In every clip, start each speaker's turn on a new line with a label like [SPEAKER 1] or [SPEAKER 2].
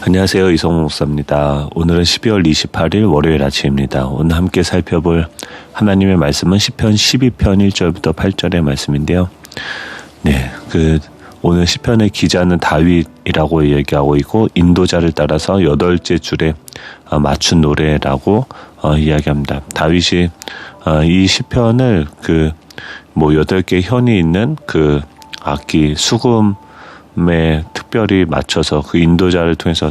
[SPEAKER 1] 안녕하세요. 이성호 목사입니다. 오늘은 12월 28일 월요일 아침입니다. 오늘 함께 살펴볼 하나님의 말씀은 10편 12편 1절부터 8절의 말씀인데요. 네, 그 오늘 시편의 기자는 다윗이라고 얘기하고 있고 인도자를 따라서 여덟째 줄에 어, 맞춘 노래라고 어, 이야기합니다. 다윗이 어, 이 시편을 그 뭐 여덟 개 현이 있는 그 악기 수금에 특별히 맞춰서 그 인도자를 통해서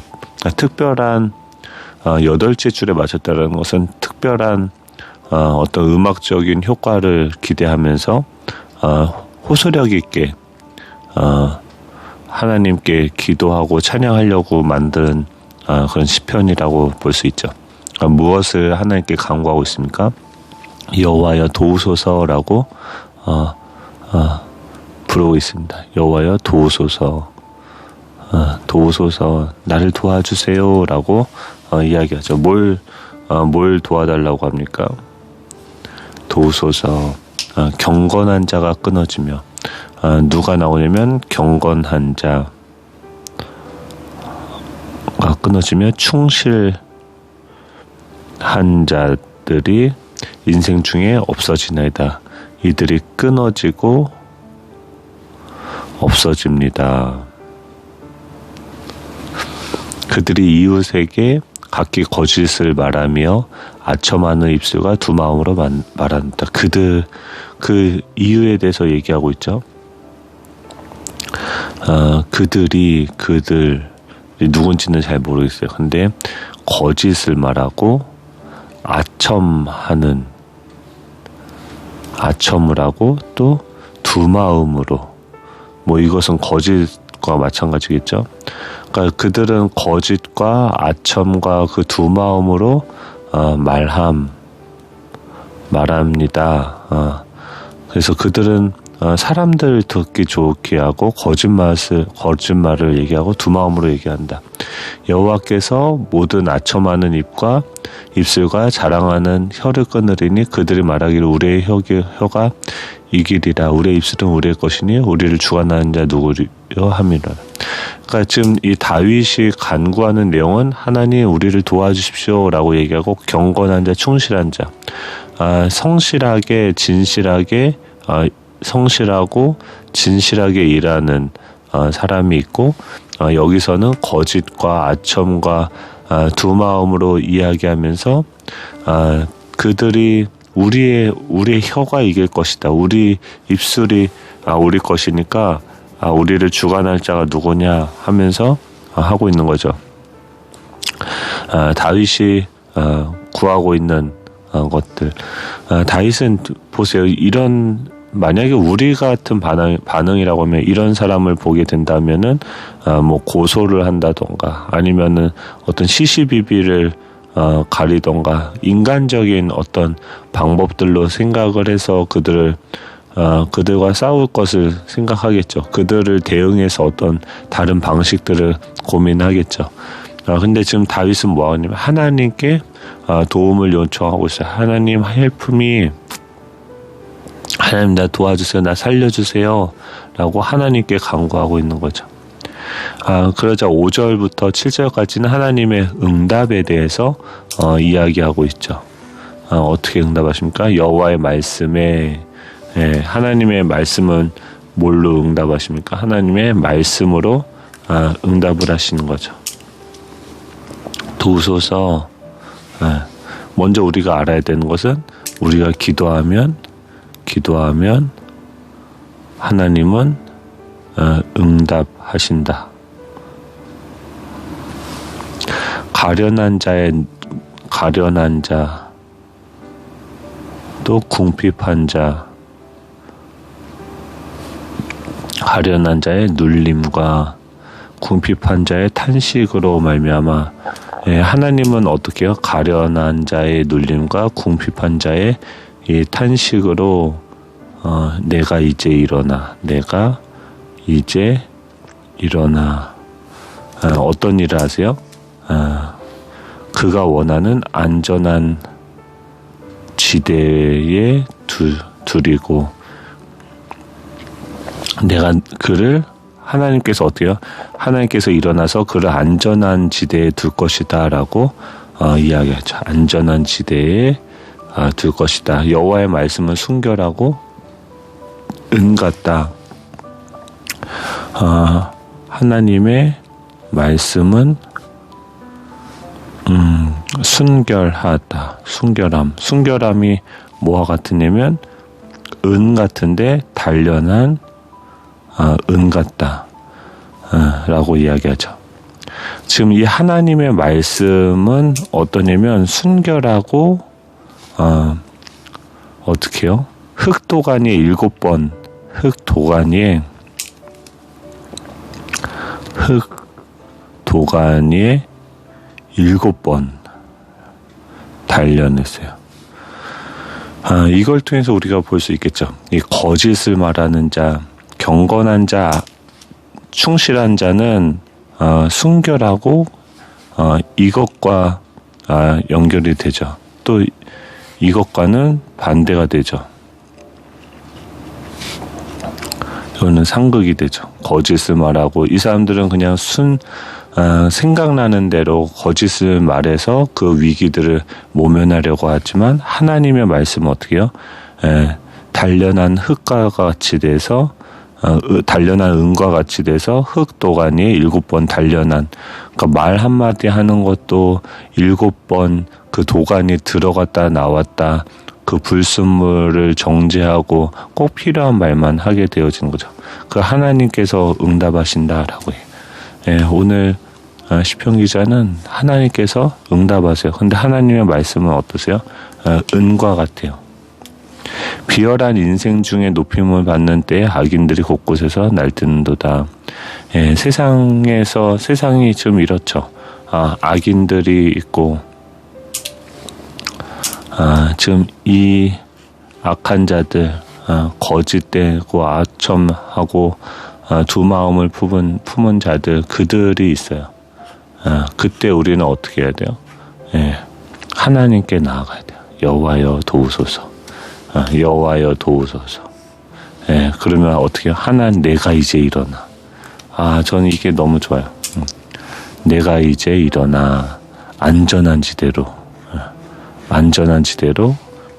[SPEAKER 1] 특별한 여덟째 줄에 맞췄다는 것은 특별한 어떤 음악적인 효과를 기대하면서 호소력 있게 어, 하나님께 기도하고 찬양하려고 만든 어, 그런 시편이라고 볼 수 있죠. 어, 무엇을 하나님께 간구하고 있습니까? 여호와여 도우소서라고 어, 어, 부르고 있습니다. 여호와여 도우소서, 어, 도우소서 나를 도와주세요라고 어, 이야기하죠. 뭘, 어, 뭘 도와달라고 합니까? 도우소서 어, 경건한 자가 끊어지며 어, 누가 나오냐면 경건한 자가 끊어지면 충실한 자들이 인생 중에 없어지나이다. 이들이 끊어지고 없어집니다. 그들이 이웃에게 각기 거짓을 말하며 아첨하는 입술과 두 마음으로 말한다. 그들 그 이유에 대해서 얘기하고 있죠. 어, 그들이 그들 누군지는 잘 모르겠어요. 근데 거짓을 말하고 아첨하는 아첨을 하고 또 두 마음으로 뭐 이것은 거짓과 마찬가지겠죠. 그러니까 그들은 거짓과 아첨과 그 두 마음으로 어, 말함 말합니다. 어, 그래서 그들은 어, 사람들 듣기 좋게 하고 거짓말을 거짓말을 얘기하고 두 마음으로 얘기한다. 여호와께서 모든 아첨하는 입과 입술과 자랑하는 혀를 끊으리니 그들이 말하기를 우리의 혀, 혀가 이 길이라 우리의 입술은 우리의 것이니 우리를 주관하는 자 누구리요 함이라. 그러니까 지금 이 다윗이 간구하는 내용은 하나님 우리를 도와주십시오라고 얘기하고 경건한 자, 충실한 자, 아, 성실하게 진실하게 아, 성실하고 진실하게 일하는 어, 사람이 있고 어, 여기서는 거짓과 아첨과 어, 두 마음으로 이야기하면서 어, 그들이 우리의 우리의 혀가 이길 것이다. 우리 입술이 아, 우리 것이니까 아, 우리를 주관할 자가 누구냐 하면서 어, 하고 있는 거죠. 아, 다윗이 어, 구하고 있는 어, 것들. 아, 다윗은 보세요. 이런 만약에 우리 같은 반응, 반응이라고 하면 이런 사람을 보게 된다면은 어, 뭐 고소를 한다던가 아니면은 어떤 시시비비를 어, 가리던가 인간적인 어떤 방법들로 생각을 해서 그들을 어, 그들과 싸울 것을 생각하겠죠. 그들을 대응해서 어떤 다른 방식들을 고민하겠죠. 어, 근데 지금 다윗은 뭐 하냐면 하나님께 어, 도움을 요청하고 있어요. 하나님 헬품이 하나님 나 도와주세요. 나 살려주세요. 라고 하나님께 간구하고 있는 거죠. 아, 그러자 5절부터 7절까지는 하나님의 응답에 대해서 어, 이야기하고 있죠. 어, 어떻게 응답하십니까? 여호와의 말씀에 예, 하나님의 말씀은 뭘로 응답하십니까? 하나님의 말씀으로 아, 응답을 하시는 거죠. 도우소서 아, 먼저 우리가 알아야 되는 것은 우리가 기도하면 기도하면 하나님은 어, 응답하신다. 가련한 자의 가련한 자, 또 궁핍한 자, 가련한 자의 눌림과 궁핍한 자의 탄식으로 말미암아 예, 하나님은 어떻게요? 가련한 자의 눌림과 궁핍한 자의 이 탄식으로 어, 내가 이제 일어나, 내가 이제 일어나. 어, 어떤 일을 하세요? 어, 그가 원하는 안전한 지대에 두, 두리고 내가 그를 하나님께서 어때요? 하나님께서 일어나서 그를 안전한 지대에 둘 것이다라고 어, 이야기하죠. 안전한 지대에 어, 둘 것이다. 여호와의 말씀은 순결하고 은 같다. 어, 하나님의 말씀은 음, 순결하다. 순결함. 순결함이 뭐와 같으냐면 은 같은데 단련한 어, 은 같다. 어, 라고 이야기하죠. 지금 이 하나님의 말씀은 어떠냐면 순결하고 어, 어떻게요? 흑도가니에 일곱 번 흑도가니에 흑도가니에 일곱 번 단련했어요. 아, 이걸 통해서 우리가 볼 수 있겠죠. 이 거짓을 말하는 자, 경건한 자, 충실한 자는 어, 순결하고 어, 이것과 아, 연결이 되죠. 또 이것과는 반대가 되죠. 저는 상극이 되죠. 거짓을 말하고 이 사람들은 그냥 순 어, 생각나는 대로 거짓을 말해서 그 위기들을 모면하려고 하지만 하나님의 말씀은 어떻게 해요? 에, 단련한 흙과 같이 돼서 어, 단련한 은과 같이 돼서 흙 도가니에 일곱 번 단련한 그러니까 말 한마디 하는 것도 일곱 번 그 도가니 들어갔다 나왔다 그 불순물을 정제하고 꼭 필요한 말만 하게 되어진 거죠. 그 하나님께서 응답하신다라고 해요. 예, 오늘 어, 시편 기자는 하나님께서 응답하세요. 근데 하나님의 말씀은 어떠세요? 어, 은과 같아요. 비열한 인생 중에 높임을 받는 때에 악인들이 곳곳에서 날뛰는도다. 예, 세상에서 세상이 좀 이렇죠. 아, 악인들이 있고 아, 지금 이 악한 자들 아, 거짓되고 아첨하고 아, 두 마음을 품은 품은 자들 그들이 있어요. 아, 그때 우리는 어떻게 해야 돼요? 예, 하나님께 나아가야 돼요. 여호와여 도우소서. 아, 여호와여 도우소서. 예, 그러면 어떻게 해요? 하나 내가 이제 일어나. 아, 저는 이게 너무 좋아요. 음. 내가 이제 일어나 안전한 지대로 어, 안전한 지대로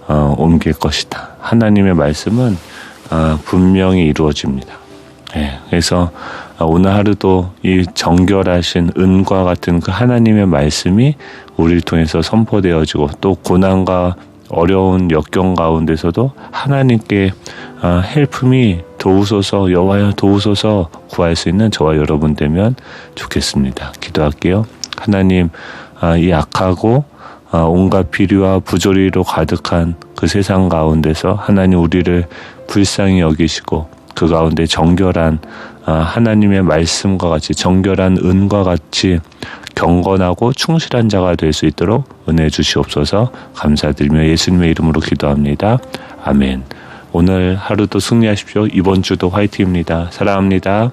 [SPEAKER 1] 어, 옮길 것이다. 하나님의 말씀은 어, 분명히 이루어집니다. 예, 그래서 오늘 하루도 이 정결하신 은과 같은 그 하나님의 말씀이 우리를 통해서 선포되어지고 또 고난과 어려운 역경 가운데서도 하나님께 아, 헬품이 도우소서 여호와여 도우소서 구할 수 있는 저와 여러분 되면 좋겠습니다. 기도할게요. 하나님 아, 이 악하고 아, 온갖 비리와 부조리로 가득한 그 세상 가운데서 하나님 우리를 불쌍히 여기시고 그 가운데 정결한 하나님의 말씀과 같이 정결한 은과 같이 경건하고 충실한 자가 될 수 있도록 은혜 주시옵소서 감사드리며 예수님의 이름으로 기도합니다. 아멘. 오늘 하루도 승리하십시오. 이번 주도 화이팅입니다. 사랑합니다.